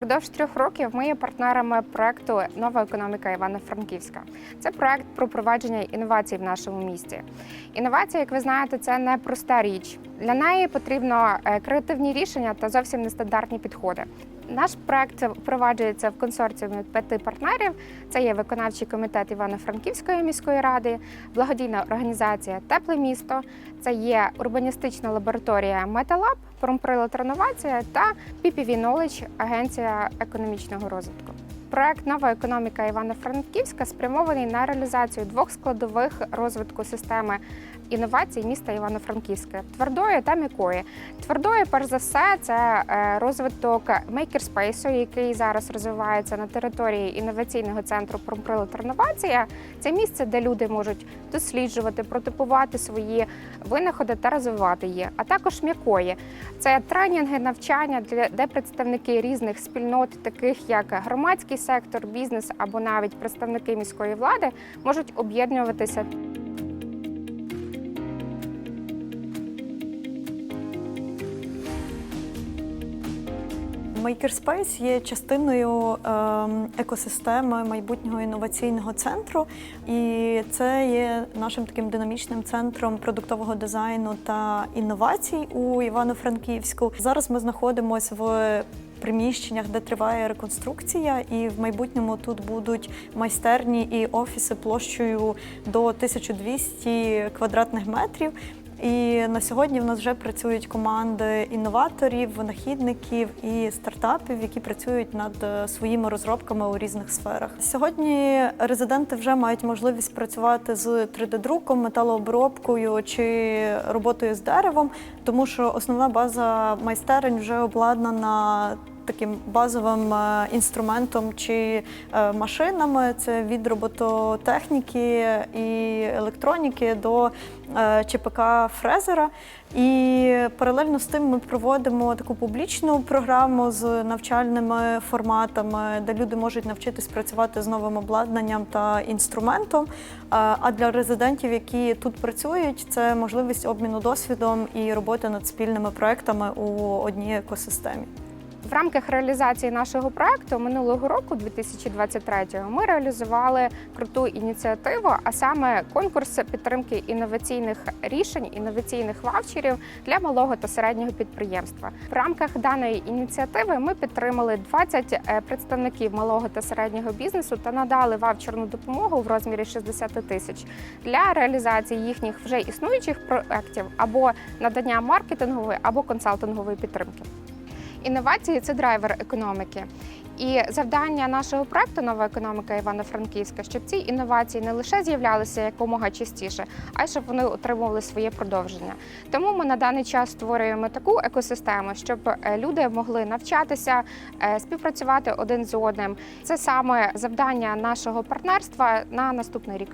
Впродовж трьох років ми є партнерами проекту Нова економіка Івано-Франківська. Це проект про провадження інновацій в нашому місті. Інновація, як ви знаєте, це не проста річ. Для неї потрібно е, креативні рішення та зовсім нестандартні підходи. Наш проект впроваджується в консорціумі п'яти партнерів. Це є виконавчий комітет Івано-Франківської міської ради, благодійна організація Тепле місто, це є урбаністична лабораторія Металаб, Промприлад Реновація та PPV Knowledge – Агенція економічного розвитку. Проект Нова економіка Івано-Франківська спрямований на реалізацію двох складових розвитку системи інновацій міста Івано-Франківське твердої та м'якої. Твердої, перш за все, це е, розвиток мейкерспейсу, який зараз розвивається на території інноваційного центру Промприлад Реновація. Це місце, де люди можуть досліджувати, протипувати свої винаходи та розвивати її. А також м'якої це тренінги, навчання, де представники різних спільнот, таких як громадський сектор, бізнес або навіть представники міської влади, можуть об'єднуватися Makerspace є частиною ем, екосистеми майбутнього інноваційного центру, і це є нашим таким динамічним центром продуктового дизайну та інновацій у Івано-Франківську. Зараз ми знаходимося в приміщеннях, де триває реконструкція, і в майбутньому тут будуть майстерні і офіси площею до 1200 квадратних метрів. І на сьогодні в нас вже працюють команди інноваторів, винахідників і стартапів, які працюють над е, своїми розробками у різних сферах. Сьогодні резиденти вже мають можливість працювати з 3D-друком, металообробкою чи роботою з деревом, тому що основна база майстерень вже обладнана. Таким базовим е, інструментом чи е, машинами це від робототехніки і електроніки до е, ЧПК фрезера. І паралельно з тим ми проводимо таку публічну програму з навчальними форматами, де люди можуть навчитись працювати з новим обладнанням та інструментом. А для резидентів, які тут працюють, це можливість обміну досвідом і роботи над спільними проектами у одній екосистемі. В рамках реалізації нашого проекту минулого року, 2023-го, ми реалізували круту ініціативу, а саме конкурс підтримки інноваційних рішень, інноваційних ваучерів для малого та середнього підприємства. В рамках даної ініціативи ми підтримали 20 е, представників малого та середнього бізнесу та надали ваучерну допомогу в розмірі 60 тисяч для реалізації їхніх вже існуючих проєктів або надання маркетингової або консалтингової підтримки. Інновації це драйвер економіки. І завдання нашого проекту Нова економіка Івано-Франківська, щоб ці інновації не лише з'являлися якомога частіше, а й щоб вони отримували своє продовження. Тому ми на даний час створюємо таку екосистему, щоб е, люди могли навчатися, е, співпрацювати один з одним. Це саме завдання нашого партнерства на наступний рік.